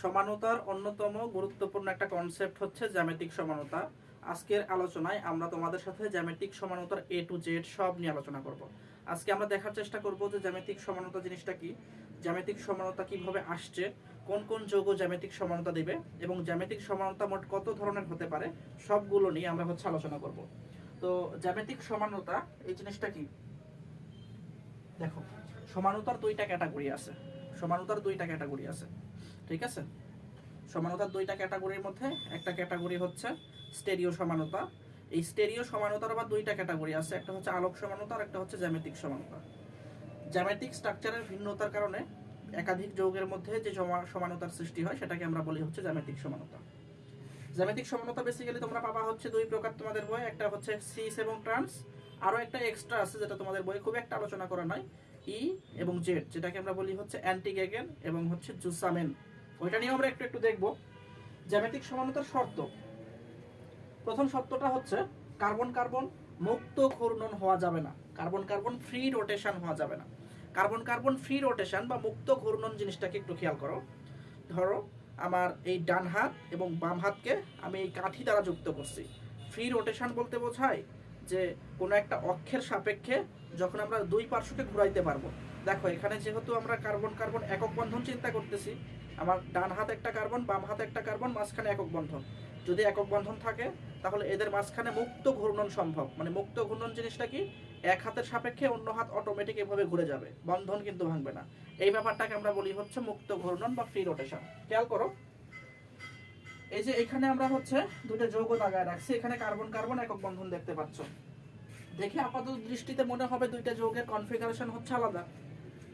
সমানতার অন্যতম গুরুত্বপূর্ণ একটা কনসেপ্ট হচ্ছে জ্যামিতিক সমানতা। আজকের আলোচনায় আমরা তোমাদের সাথে জ্যামিতিক সমানতার এ টু জেড সব নিয়ে আলোচনা করব। আজকে আমরা দেখার চেষ্টা করব যে জ্যামিতিক সমানতা জিনিসটা কি, জ্যামিতিক সমানতা কীভাবে আসছে, কোন কোন যৌগ জ্যামিতিক সমানতা দেবে এবং জ্যামিতিক সমানতা মোট কত ধরনের হতে পারে, সবগুলো নিয়ে আমরা হচ্ছে আলোচনা করব। তো জ্যামিতিক সমানতা এই জিনিসটা কি? দেখো, সমানতার দুইটা ক্যাটাগরি আছে। সমানতার দুইটা ক্যাটাগরি আছে, ঠিক আছে? সমানতার দুইটা ক্যাটাগরির মধ্যে একটা ক্যাটাগরি হচ্ছে স্টেরিও সমানতা। এই স্টেরিও সমানতার আবার দুইটা ক্যাটাগরি আছে, একটা হচ্ছে আলোক সমানতা আর একটা হচ্ছে জ্যামিতিক সমানতা। জ্যামিতিক স্ট্রাকচারের ভিন্নতার কারণে একাধিক যৌগের মধ্যে যে সমানতার সৃষ্টি হয়, সেটাকে আমরা বলি হচ্ছে জ্যামিতিক সমানতা। জ্যামিতিক সমানতা বেসিক্যালি তোমরা পাবা হচ্ছে দুই প্রকার তোমাদের বই একটা হচ্ছে সিস এবং ট্রান্স আরও একটা এক্সট্রা আছে যেটা তোমাদের বই খুব একটা আলোচনা করা নয় ই এবং জেড, যেটাকে আমরা বলি হচ্ছে অ্যান্টিগেগেন এবং হচ্ছে জুসামেন। ওইটা নিয়ে আমরা একটু একটু দেখব। জ্যামিতিক সমানতার শর্ত। প্রথম শর্তটা হচ্ছে কার্বন কার্বন মুক্ত ঘূর্ণন হওয়া যাবে না। কার্বন কার্বন ফ্রি রোটেশন হওয়া যাবে না। কার্বন কার্বন ফ্রি রোটেশন বা মুক্ত ঘূর্ণন জিনিসটাকে একটু খেয়াল করো। ধরো, আমার এই ডান হাত এবং বাম হাতকে আমি এই কাঠি দ্বারা যুক্ত করছি। ফ্রি রোটেশন বলতে বোঝায় যে কোনো একটা অক্ষের সাপেক্ষে যখন আমরা দুই পার্শ্বকে ঘুরাইতে পারব, দেখো এখানে যেহেতু আমরা কার্বন কার্বন একক বন্ধন চিন্তা করতেছি, আমার ডান হাত একটা কার্বন, বাম হাত একটা কার্বন, মাঝখানে একক বন্ধন। যদি একক বন্ধন থাকে, তাহলে এদের মাঝখানে মুক্ত ঘূর্ণন সম্ভব। মানে মুক্ত ঘূর্ণন জিনিসটা কি? এক হাতের সাপেক্ষে অন্য হাত অটোমেটিক এভাবে ঘুরে যাবে, বন্ধন কিন্তু ভাঙবে না। এই ব্যাপারটাকে আমরা বলি হচ্ছে মুক্ত ঘূর্ণন বা ফ্রি রোটেশন খেয়াল করো এই যে এখানে আমরা হচ্ছে দুটো যৌগ লাগায় রাখছি। এখানে কার্বন কার্বন একক বন্ধন দেখতে পাচ্ছ। দেখে আপাতত দৃষ্টিতে মনে হবে দুইটা যৌগের কনফিগারেশন হচ্ছে আলাদা।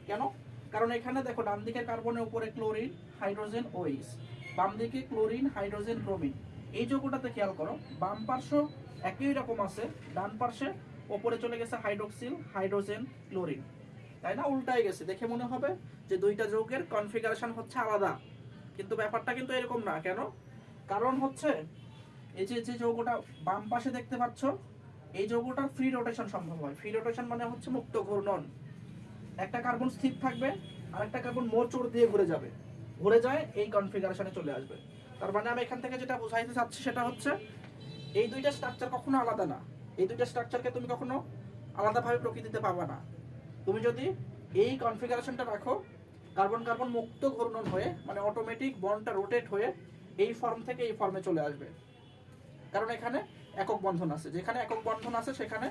কেন? কারণ এখানে দেখো ডান দিকে কার্বনের উপরে ক্লোরিন, হাইড্রোজেন ওইস বাম দিকে ক্লোরিন, হাইড্রোজেন, ব্রোমিন। এই যৌগটাতে খেয়াল করো, বাম পার্শ্ব একই রকম আছে, ডান পার্শ্বে ওপরে চলে গেছে হাইড্রোক্সিল, হাইড্রোজেন, ক্লোরিন। তাই না? উল্টাই গেছে। দেখে মনে হবে যে দুইটা যৌগের কনফিগারেশন হচ্ছে আলাদা। কিন্তু ব্যাপারটা কিন্তু এরকম না। কেন? কারণ হচ্ছে, এই যে যে যৌগটা বাম পাশে দেখতে পাচ্ছ, এই যৌগটার ফ্রি রোটেশন সম্ভব হয়। ফ্রি রোটেশন মানে হচ্ছে মুক্ত ঘূর্ণন। একটা কার্বন স্থির থাকবে, আর একটা কার্বন মোচড় দিয়ে ঘুরে যাবে। ঘুরে যায়, এই কনফিগারেশনে চলে আসবে। তার মানে আমি এখান থেকে যেটা বোঝাইতে চাচ্ছি সেটা হচ্ছে, এই দুইটা স্ট্রাকচার কখনো আলাদা না। এই দুইটা স্ট্রাকচারকে তুমি কখনো আলাদাভাবে প্রকৃতিতে পাবা না। তুমি যদি এই কনফিগারেশনটা রাখো কার্বন কার্বন মুক্ত ঘূর্ণন হয়ে মানে অটোমেটিক বনটা রোটেট হয়ে এই ফর্ম থেকে এই ফর্মে চলে আসবে। কারণ এখানে একক বন্ধন আছে। যেখানে একক বন্ধন আছে, সেখানে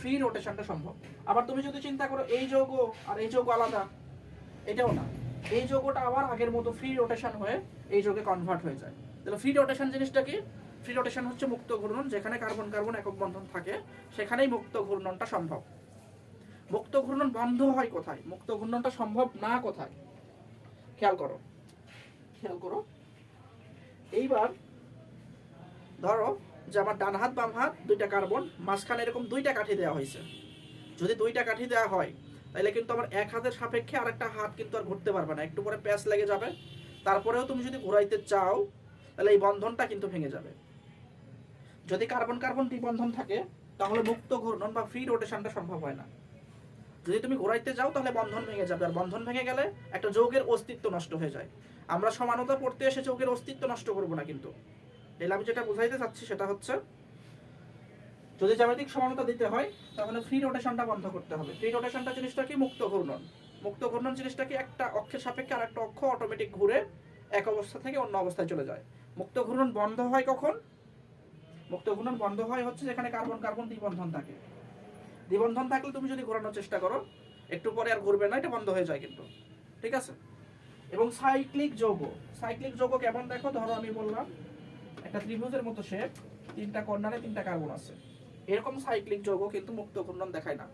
ফ্রি রোটেশনটা সম্ভব। আবার তুমি যদি চিন্তা করো, এই যৌগ আর এই যৌগ আলাদা, এটাও না। এই যৌগটা আবার আগের মতো ফ্রি রোটেশন হয়ে এই যৌগে কনভার্ট হয়ে যায়। তাহলে ফ্রি রোটেশন জিনিসটা কি? ফ্রি রোটেশন হচ্ছে মুক্ত ঘূর্ণন, যেখানে কার্বন কার্বন একক বন্ধন থাকে, সেখানেই মুক্ত ঘূর্ণনটা সম্ভব। মুক্ত ঘূর্ণন বন্ধ হয় কোথায়? মুক্ত ঘূর্ণনটা সম্ভব না কোথায়? খেয়াল করো। খেয়াল করো। এইবার ধরো যে আমার ডান হাত, বাম হাত দুইটা কার্বন, মাঝখানে এরকম দুইটা কাঠি দেওয়া হয়েছে। যদি দুইটা কাঠি দেওয়া হয় তাহলে কিন্তু আমার এক হাতের সাপেক্ষে আরেকটা হাত কিন্তু আর ঘুরতে পারবে না। একটু পরে প্যাচ লেগে যাবে। তারপরেও তুমি যদি ঘুরাইতে চাও তাহলে এই বন্ধনটা কিন্তু ভেঙে যাবে। যদি কার্বন কার্বন বন্ধন থাকে, তাহলে মুক্ত ঘূর্ণন বা ফ্রি রোটেশনটা সম্ভব হয় না। যদি তুমি ঘোরাইতে যাও, তাহলে বন্ধন ভেঙে যাবে। আর বন্ধন ভেঙে গেলে একটা যৌগের অস্তিত্ব নষ্ট হয়ে যায়। আমরা সমানতা পড়তে এসে যৌগের অস্তিত্ব নষ্ট করব না কিন্তু। তাহলে আমি যেটা বুঝাইতে চাচ্ছি সেটা হচ্ছে, যদি জ্যামিতিক সমানতা দিতে হয়, তাহলে ফ্রি রোটেশনটা বন্ধ করতে হবে। ফ্রি রোটেশনটা জিনিসটা কি? মুক্ত ঘূর্ণন। মুক্ত ঘূর্ণন জিনিসটা কি? একটা অক্ষের সাপেক্ষে আর একটা অক্ষ অটোমেটিক ঘুরে এক অবস্থা থেকে অন্য অবস্থায় চলে যায়। মুক্ত ঘূর্ণন বন্ধ হয় কখন? মুক্ত ঘূর্ণন বন্ধ হয় হচ্ছে যেখানে কার্বন কার্বন দ্বিবন্ধন থাকে। দ্বিবন্ধন থাকলে তুমি যদি ঘোরানোর চেষ্টা করো, একটু পরে আর ঘুরবে না, এটা বন্ধ হয়ে যায় কিন্তু। ঠিক আছে? এবং সাইক্লিক যৌগ। সাইক্লিক যৌগ কেমন দেখো? ধরো আমি বললাম, একটা ত্রিভুজের মতো শেপ তিনটা কর্নারে তিনটা কার্বন আছে। এরকম সাইক্লিক যৌগ কিন্তু মুক্ত ঘূর্ণন দেখায় না।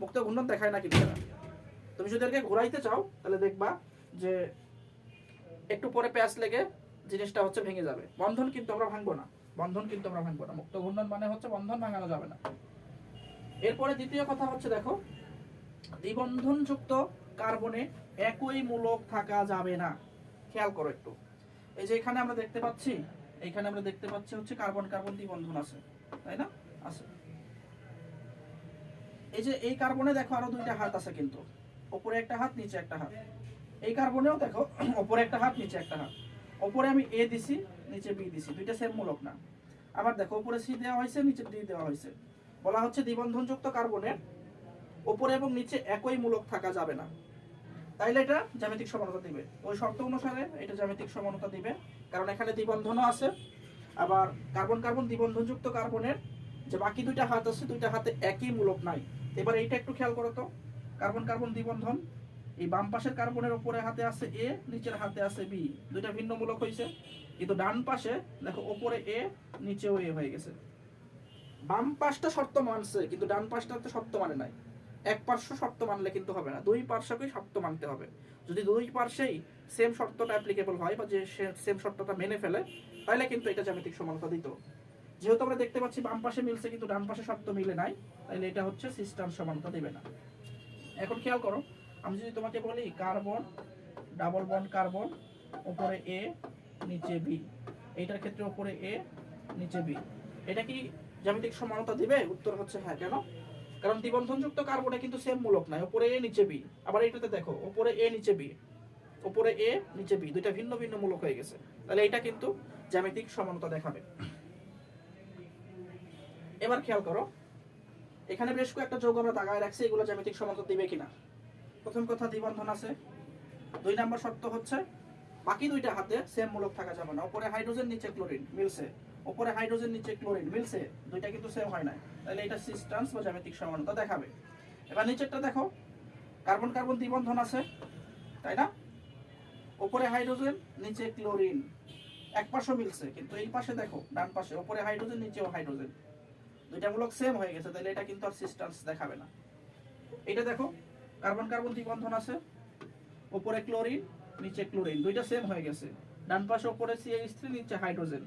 মুক্ত ঘূর্ণন দেখায় না কিন্তু। তুমি যদি এটাকে ঘুরাইতে চাও, তাহলে দেখবা যে একটু পরে প্যাচ লেগে জিনিসটা হচ্ছে ভেঙে যাবে। বন্ধন কিন্তু আমরা ভাঙবো না। বন্ধন কিন্তু আমরা ভাঙবো না। মুক্ত ঘূর্ণন মানে হচ্ছে বন্ধন ভাঙানো যাবে না। এরপরে দ্বিতীয় কথা হচ্ছে, দেখো, দ্বিবন্ধনযুক্ত কার্বনে একই মূলক থাকা যাবে না। খেয়াল করো একটু। এই যে এখানে আমরা দেখতে পাচ্ছি, এখানে আমরা দেখতে পাচ্ছি হচ্ছে কার্বন কার্বন দ্বিবন্ধন আছে, তাই না? আছে। এই যে এই কার্বনে দেখো আরও দুইটা হাত আছে কিন্তু। উপরে একটা হাত, নিচে একটা হাত। এই কার্বনেও দেখো, ওপরে একটা হাত, নিচে একটা হাত। ওপরে আমি এ দিছি, নিচে বি দিছি, দুইটা সেম মূলক না। আবার দেখো উপরে সি দেওয়া হয়েছে, নিচে ডি দেওয়া হয়েছে। বলা হচ্ছে দ্বিবন্ধনযুক্ত কার্বনের ওপরে এবং নিচে একই মূলক থাকা যাবে না। তাইলে এটা জ্যামিতিক সমানতা দিবে। ওই শর্ত অনুসারে এটা জ্যামিতিক সমানতা দিবে, কারণ এখানে দ্বিবন্ধনও আছে। আবার কার্বন কার্বন দ্বিবন্ধনযুক্ত কার্বনের যে বাকি দুইটা হাত আছে, দুইটা হাতে একই মূলক নাই। এবার এইটা একটু খেয়াল করো তো। কার্বন কার্বন দ্বিবন্ধন, এই বাম পাশের কার্বনের উপরে হাতে আছে এ, নিচের হাতে আছে বি। দুইটা ভিন্ন মূলক হয়েছে কিন্তু ডান পাশে দেখো উপরে এ, নিচেও এ হয়ে গেছে। বাম পাশটা শর্ত মানছে, কিন্তু ডান পাশটা তো শর্ত মানে নাই। এক পার্শ্ব শর্ত মানলে কিন্তু হবে না, দুই পার্শ্বকেই শর্ত মানতে হবে। যদি দুই পার্শ্বেই সেম শর্তটা অ্যাপ্লিকেবল হয় বা যে সেম শর্তটা মেনে ফেলে তাহলে কিন্তু এটা জ্যামিতিক সমানতা দিত। যেহেতু আমরা দেখতে পাচ্ছি বাম পাশে মিলছে, কিন্তু ডান পাশে শর্ত মিলে নাই তাহলে এটা হচ্ছে সিস্টেম সমানতা দেবে না। এখন খেয়াল করো, আমি যদি তোমাকে বলি কার্বন ডাবল বন্ড কার্বন উপরে এ নিচে বি এইটার ক্ষেত্রে উপরে এ নিচে বি এটা কি জ্যামিতিক সমানতা দিবে, উত্তর হচ্ছে হ্যাঁ। কেন? কারণ দ্বিবন্ধনযুক্ত কার্বনে কিন্তু সেম মূলক নাই। উপরে এ নিচে বি আবার এইটাতে দেখো উপরে এ নিচে বি উপরে এ নিচে বি দুইটা ভিন্ন ভিন্ন মূলক হয়ে গেছে। তাহলে এটা কিন্তু জ্যামিতিক সমানতা দেখাবে। এবার খেয়াল করো, এখানে বেশ কয়েকটা যৌগ আমরা দাগায় রাখছি, এগুলো জ্যামিতিক সমানতা দিবে কিনা। প্রথম কথা, দ্বিবন্ধন আছে। দুই নাম্বার শর্ত হচ্ছে, বাকি দুইটা হাতে সেম মূলক থাকা যাবে না। উপরে হাইড্রোজেন নিচে ক্লোরিন মিলছে। উপরে হাইড্রোজেন নিচে ক্লোরিন মিলছে? দুইটা কিন্তু সেম হয় না তাহলে এটা সিস্টেন্স বা জ্যামিতিক সমানতা দেখাবে। এবার নিচেরটা দেখো কার্বন কার্বন দ্বিবন্ধন আছে, তাই না? উপরে হাইড্রোজেন নিচে ক্লোরিন এক পাশে মিলছে, কিন্তু এই পাশে দেখো, ডান পাশে, উপরে হাইড্রোজেন নিচেও হাইড্রোজেন দুইটা মূলক সেম হয়ে গেছে, তাহলে এটা কিন্তু আর সিস্টেন্স দেখাবে না। এটা দেখো কার্বন কার্বন দ্বিবন্ধন আছে, উপরে ক্লোরিন নিচে ক্লোরিন দুইটা সেম হয়ে গেছে। ডান পাশে উপরে সিএইচ থ্রি নিচে হাইড্রোজেন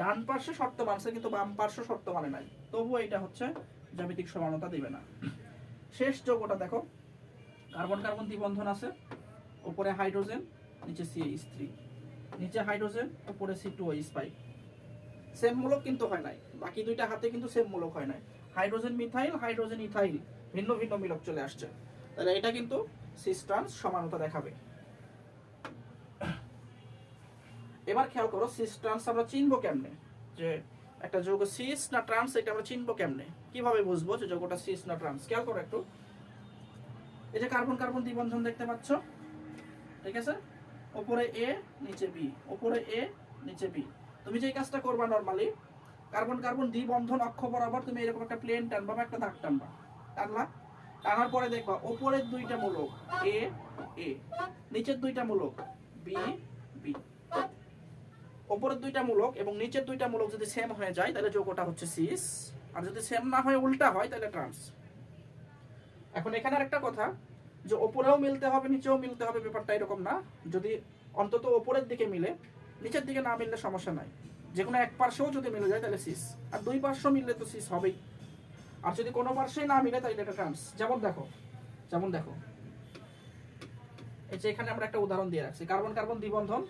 ডান পার্শ্বে শর্ত মানছে, কিন্তু বাম পার্শ্ব শর্ত মানে নাই। তবুও এটা হচ্ছে জ্যামিতিক সমানতা দিবে না। শেষ যৌগটা দেখো। কার্বন কার্বন দ্বিবন্ধন আছে উপরে হাইড্রোজেন, নিচে সিএইচ থ্রি। নিচে হাইড্রোজেন উপরে C two H five. Same মূলক কিন্তু হয় নাই। বাকি দুইটা হাতে কিন্তু সেম মূলক হয় নাই। হাইড্রোজেন মিথাইল, হাইড্রোজেন ইথাইল, ভিন্ন ভিন্ন মিলক চলে আসছে। তাহলে এটা কিন্তু সিস্টান্স সমানতা দেখাবে। এবার খেয়াল করো সিস ট্রান্স আমরা চিনবো কেমনে? যে একটা যৌগ সিস না ট্রান্স এটা আমরা চিনবো কেমনে? কীভাবে বুঝব যে যৌগটা সিস না ট্রান্স খেয়াল করো একটু। এই যে কার্বন কার্বন দ্বিবন্ধন দেখতে পাচ্ছ? ঠিক আছে? উপরে এ, নিচে বি। উপরে এ, নিচে বি। তুমি যে কাজটা করবা নরমালি কার্বন কার্বন দ্বিবন্ধন অক্ষ বরাবর তুমি এরকম একটা প্লেন টানবা বা একটা দাগ টানবা। টানলা। টানার পরে দেখবা উপরের দুইটা মূলক, এ এ। নিচের দুইটা মূলক, বি বি। উপরের দুইটা মূলক এবং নিচের দুইটা মূলক যদি সেম হয়ে যায়, তাহলে যৌগটা হচ্ছে সিস আর যদি সেম না হয় উল্টা হয়, তাহলে ট্রান্স এখন এখানে আরেকটা কথা, যে ওপরেও মিলতে হবে, নিচেও মিলতে হবে, ব্যাপারটা এরকম না। যদি অন্তত ওপরের দিকে মিলে, নিচের দিকে না মিললে সমস্যা নাই। যে কোনো এক পার্শ্বেও যদি মিলে যায়, তাহলে সিস আর দুই পার্শ্ব মিললে তো সিস হবেই। আর যদি কোনো পার্শ্বেই না মিলে, তাহলে এটা ট্রান্স যেমন দেখো যেমন দেখো। এই যে এখানে আমরা একটা উদাহরণ দিয়ে রাখছি। কার্বন কার্বন দ্বিবন্ধন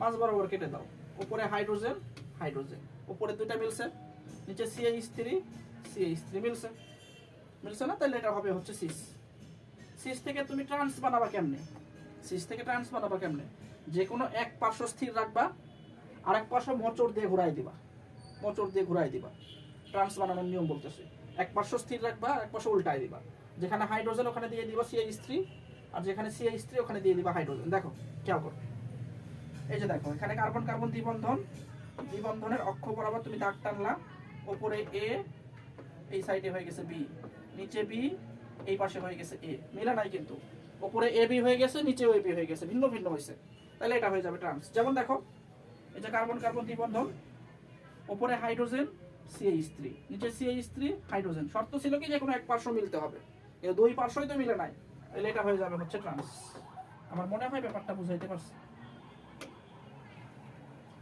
মাঝ বরাবর কেটে দাও। উপরে হাইড্রোজেন হাইড্রোজেন। উপরে দুইটা মিলছে, নিচে সিএইচ থ্রি সিএইচ থ্রি মিলছে। মিলছে না? তাহলে এটা হবে হচ্ছে সিস সিস থেকে তুমি ট্রান্স বানাবা কেমনে? সিস থেকে ট্রান্স বানাবা কেমনে? যে কোনো এক পার্শ্ব স্থির রাখবা আর এক পার্শ্ব মোচড় দিয়ে ঘুরাই দিবা। মোচড় দিয়ে ঘুরাই দিবা। ট্রান্স বানানোর নিয়ম বলতেছে। এক পার্শ্ব স্থির রাখবা এক পার্শ্ব উল্টাই দিবা। যেখানে হাইড্রোজেন ওখানে দিয়ে দিবা সিএইচ থ্রি আর যেখানে সিএইচ থ্রি ওখানে দিয়ে দিবা হাইড্রোজেন। দেখো, খেয়াল করো। এই যে দেখো, এখানে কার্বন কার্বন দ্বিবন্ধন, দ্বিবন্ধনের অক্ষ বরাবর তুমি দাগ টানলা। উপরে এ, এই সাইডে হয়ে গেছে বি, নিচে বি, এই পাশে হয়ে গেছে এ। মিলা নাই কিন্তু। উপরে এ বি হয়ে গেছে, নিচে এ বি হয়ে গেছে, ভিন্ন ভিন্ন হয়েছে। তাহলে এটা হয়ে যাবে ট্রান্স যেমন দেখো, এই যে কার্বন কার্বন দ্বিবন্ধন উপরে হাইড্রোজেন সিএইচ থ্রি নিচে সিএইচ থ্রি হাইড্রোজেন। শর্ত ছিল কি যে কোনো এক পার্শ্ব মিলতে হবে। দুই পার্শ্বই তো মিলে নাই। তাহলে এটা হয়ে যাবে হচ্ছে ট্রান্স আমার মনে হয় ব্যাপারটা বুঝাইতে পারছি।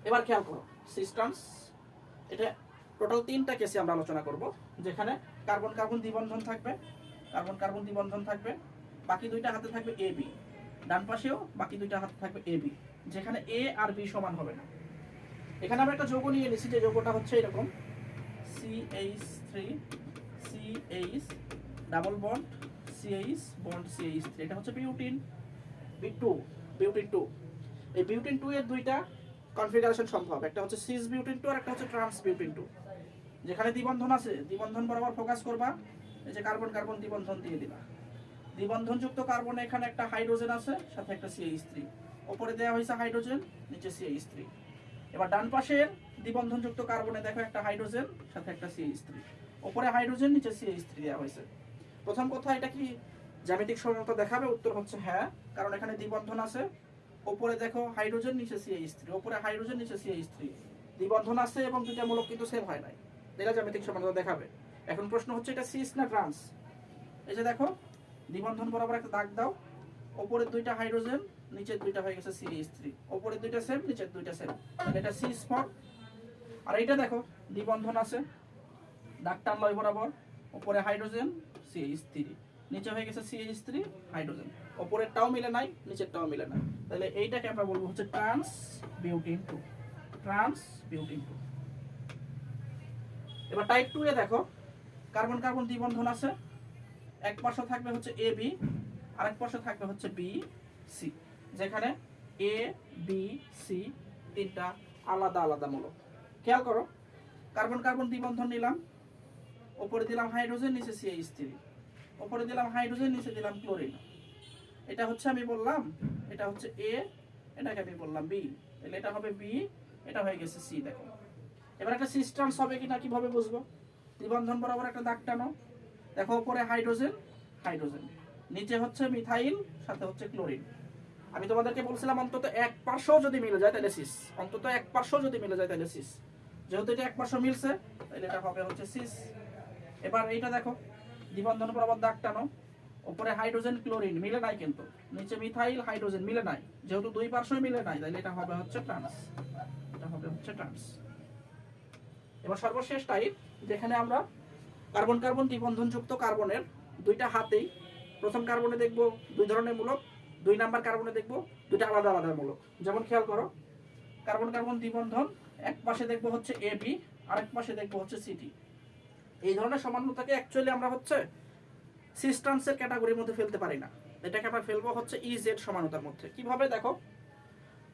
এবার খেয়াল করো, সিস্টেমস, এটা টোটাল তিনটা কেসে আমরা আলোচনা করব, যেখানে কার্বন কার্বন দ্বিবন্ধন থাকবে কার্বন কার্বন দ্বিবন্ধন থাকবে, বাকি দুইটা হাতে থাকবে এ বি ডান পাশেও বাকি দুইটা হাতে থাকবে এ বি যেখানে এ আর বি সমান হবে না। এখানে আমরা একটা যৌগ নিয়ে নিছি যে যৌগটা হচ্ছে এরকম C H three C H double bond C H bond C H three এটা হচ্ছে butene B two butene two এই বিউটিন টু এর দুইটা কনফিগারেশন সম্ভব। একটা হচ্ছে সিস বিউটিন টু আর একটা হচ্ছে ট্রান্স বিউটিন টু যেখানে দ্বিবন্ধন আছে, দ্বিবন্ধন বরাবর ফোকাস করবা, এই যে কার্বন কার্বন দ্বিবন্ধন দিয়ে দিবা। দ্বিবন্ধনযুক্ত কার্বনে এখানে একটা হাইড্রোজেন আছে, সাথে একটা সিএইচ থ্রি ওপরে দেওয়া হয়েছে হাইড্রোজেন নিচে সিএইচ থ্রি এবার ডান পাশের দ্বিবন্ধনযুক্ত কার্বনে দেখো একটা হাইড্রোজেন সাথে একটা সিএইচ থ্রি ওপরে হাইড্রোজেন নিচে সিএইচ থ্রি দেওয়া হয়েছে। প্রথম কথা, এটা কি জ্যামিতিক সমতা দেখাবে? উত্তর হচ্ছে হ্যাঁ কারণ এখানে দ্বিবন্ধন আছে। ওপরে দেখো হাইড্রোজেন নিচে সিএইচ থ্রি ওপরে হাইড্রোজেন নিচে সিএইচ থ্রি দ্বিবন্ধন আছে এবং দুইটা মূলক কিন্তু সেম হয় নাই। এটা জ্যামিতিক সমতা দেখাবে। এখন প্রশ্ন হচ্ছে এটা সিস না ট্রান্স এই যে দেখো, দ্বিবন্ধন বরাবর একটা দাগ দাও। ওপরের দুইটা হাইড্রোজেন নিচের দুইটা হয়ে গেছে সিএইচ থ্রি ওপরের দুইটা সেম নিচের দুইটা সেম এটা সিস ফর আর এইটা দেখো, দ্বিবন্ধন আছে। দাগ টানলো এই বরাবর। ওপরে হাইড্রোজেন সিএইচ থ্রি নিচে হয়ে গেছে সিএইচ থ্রি হাইড্রোজেন ওপরেরটাও মিলে নাই, নিচেরটাও মিলে নাই। তাহলে এইটাকে আমরা বলব হচ্ছে trans butene two trans butene two এবার টাইপ টু এ দেখো কার্বন কার্বন দ্বিবন্ধন আছে। এক পাশে থাকবে হচ্ছে এ বি আরেক পাশে থাকবে হচ্ছে বি সি যেখানে এ বি সি তিনটা আলাদা আলাদা মূলক খেয়াল করো কার্বন কার্বন দ্বিবন্ধন নিলাম উপরে দিলাম হাইড্রোজেন নিচে সিএইচ থ্রি উপরে দিলাম হাইড্রোজেন নিচে দিলাম ক্লোরিন এটা হচ্ছে আমি বললাম এটা হচ্ছে এ এটাকে আমি বললাম বি তাহলে এটা হবে বি এটা হয়ে গেছে সি দেখো। এবার একটা সিস্টেমস হবে কিনা কীভাবে বুঝব? দ্বিবন্ধন বরাবর একটা দাগ টানো। দেখো উপরে হাইড্রোজেন হাইড্রোজেন। নিচে হচ্ছে মিথাইল, সাথে হচ্ছে ক্লোরিন। আমি তোমাদেরকে বলছিলাম অন্তত এক পার্শ্ব যদি মিলে যায় তাহলে সিস অন্তত এক পার্শ্ব যদি মিলে যায় তাহলে সিস যেহেতু এটা এক পার্শ্ব মিলছে, তাহলে এটা হবে হচ্ছে সিস এবার এইটা দেখো, দ্বিবন্ধন বরাবর দাগ টানো। উপরে হাইড্রোজেন ক্লোরিন মিলে নাই কিন্তু। নিচে মিথাইল, হাইড্রোজেন মিলে নাই। যেহেতু দুই পার্শ্বই মিলে নাই তাহলে এটা হবে হচ্ছে ট্রান্স। এটা হবে হচ্ছে ট্রান্স। এবার সর্বশেষ টাইপ যেখানে আমরা কার্বন কার্বন দ্বিবন্ধনযুক্ত কার্বনের দুইটা হাতেই প্রথম কার্বনে দেখব দুই ধরনের মূলক, দুই নাম্বার কার্বনে দেখব দুইটা আলাদা আলাদা মূলক। যেমন খেয়াল করো, কার্বন কার্বন দ্বিবন্ধন এক পাশে দেখব হচ্ছে এ বি আরেক পাশে দেখব হচ্ছে সিটি এই ধরনের সমানতাকে অ্যাকচুয়ালি আমরা হচ্ছে সিস্টান্সের ক্যাটাগরির মধ্যে ফেলতে পারি না। এটাকে আমরা ফেলব হচ্ছে ই জেড সমানতার মধ্যে। কীভাবে? দেখো,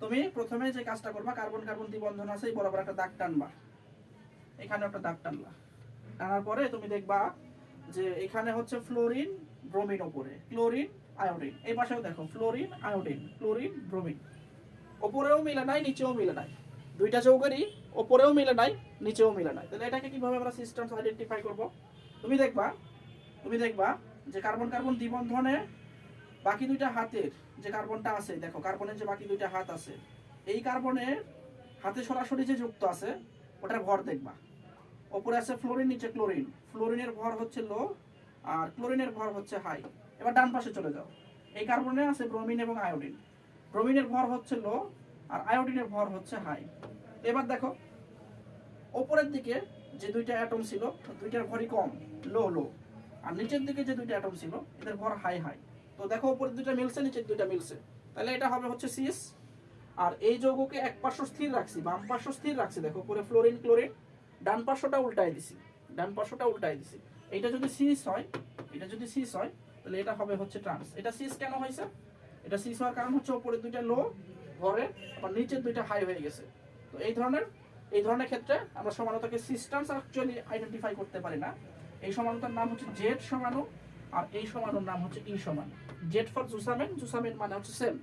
তুমি প্রথমে যে কাজটা করবা, কার্বন কার্বন দ্বিবন্ধন আছে, এই বরাবর একটা দাগ টানবা। এখানে একটা দাগ টানলা টানার পরে তুমি দেখবা যে এখানে হচ্ছে ফ্লোরিন ব্রোমিন ওপরে। ক্লোরিন আয়োডিন এই পাশেও দেখো ফ্লোরিন আয়োডিন ক্লোরিন ব্রোমিন ওপরেও মিলে নাই, নিচেও মিলে নাই। দুইটা চৌকারই ওপরেও মিলে নাই, নিচেও মিলে নাই। তাহলে এটাকে কীভাবে আমরা সিস্টেম আইডেন্টিফাই করব? তুমি দেখবা তুমি দেখবা যে কার্বন কার্বন দ্বিবন্ধনে বাকি দুইটা হাতের যে কার্বনটা আছে, দেখো, কার্বনের যে বাকি দুইটা হাত আছে, এই কার্বনের হাতে সরাসরি যে যুক্ত আছে, ওটার ভর দেখবা। ওপরে আছে ফ্লোরিন নিচে ক্লোরিন ফ্লোরিনের ভর হচ্ছে লো আর ক্লোরিনের ভর হচ্ছে হাই এবার ডান পাশে চলে যাও। এই কার্বনে আছে ব্রোমিন এবং আয়োডিন ব্রোমিনের ভর হচ্ছে লো আর আয়োডিনের ভর হচ্ছে হাই এবার দেখো, ওপরের দিকে যে দুইটা অ্যাটম ছিল, দুইটার ভরই কম লো লো আর নিচের দিকে যে দুইটা অ্যাটম ছিল, এদের ভর হাই হাই তো দেখো উপরের দুইটা মিলছে নিচের দুইটা মিলছে। তাহলে এটা হবে হচ্ছে সিএস আর এই যৌগকে এক পার্শ্ব স্থির রাখছি, বাম পার্শ্ব স্থির রাখছি। দেখো উপরে ফ্লোরিন ক্লোরিন ডান পার্শ্বটা উল্টাই দিছি, ডান পার্শ্বটা উল্টাই দিছি। এটা যদি সিস হয়, এটা যদি সিস হয়, তাহলে এটা হবে হচ্ছে ট্রান্স এটা সিস কেন হয়েছে? এটা সিস হওয়ার কারণ হচ্ছে উপরের দুইটা লো ভরে আবার নিচের দুইটা হাই হয়ে গেছে। তো এই ধরনের এই ধরনের ক্ষেত্রে আমরা সমানতাকে সিস্টান্স অ্যাকচুয়ালি আইডেন্টিফাই করতে পারি না। এই সমানতার নাম হচ্ছে জেড সমানু আর এই সমানুর নাম হচ্ছে ই সমান। জেড ফর জুসামেন জুসামেন মানে হচ্ছে সেম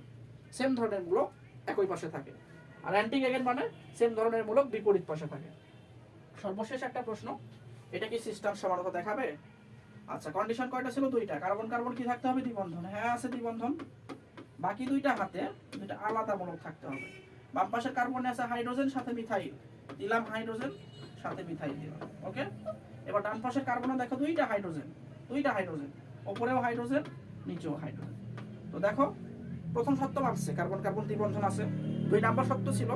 সেম ধরনের মূলক একই পাশে থাকে। আর অ্যান্টি গ্যাগেন মানে সেম ধরনের মূলক বিপরীত পাশে থাকে। সর্বশেষ একটা প্রশ্ন, এটা কি সিস্টেম সমানতা দেখাবে? আচ্ছা কন্ডিশন কয়টা ছিল? দুইটা। কার্বন কার্বন কি থাকতে হবে? দ্বিবন্ধন। হ্যাঁ আছে দ্বিবন্ধন। বাকি দুইটা হাতে, দুইটা আলাদা মূলক থাকতে হবে। বাম পাশের কার্বনে আছে হাইড্রোজেন সাথে মিথাইল দিলাম হাইড্রোজেন সাথে মিথাইল দিলাম ওকে এবার ডান পাশের কার্বনে দেখো দুইটা হাইড্রোজেন দুইটা হাইড্রোজেন, ওপরেও হাইড্রোজেন, নিচেও হাইড্রোজেন। তো দেখো, প্রথম সত্য মানছে কার্বন কার্বন দ্বিবন্ধন আছে। দুই নাম্বার সত্য ছিল,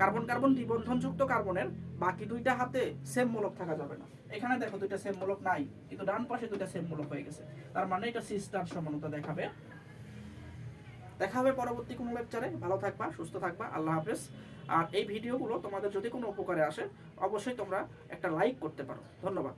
কার্বন কার্বন দ্বিবন্ধনযুক্ত কার্বনের বাকি দুইটা হাতে সেম মূলক থাকা যাবে না। এখানে দেখো দুইটা সেম মূলক নাই, কিন্তু ডান পাশে দুইটা সেম মূলক হয়ে গেছে। তার মানে এটা সিস্টার সমানতা দেখাবে। দেখা হবে পরবর্তী কোনো লেকচারে ভালো থাকবা, সুস্থ থাকবা। আল্লাহ হাফেজ। আর এই ভিডিওগুলো তোমাদের যদি কোনো উপকারে আসে, অবশ্যই তোমরা একটা লাইক করতে পারো। ধন্যবাদ।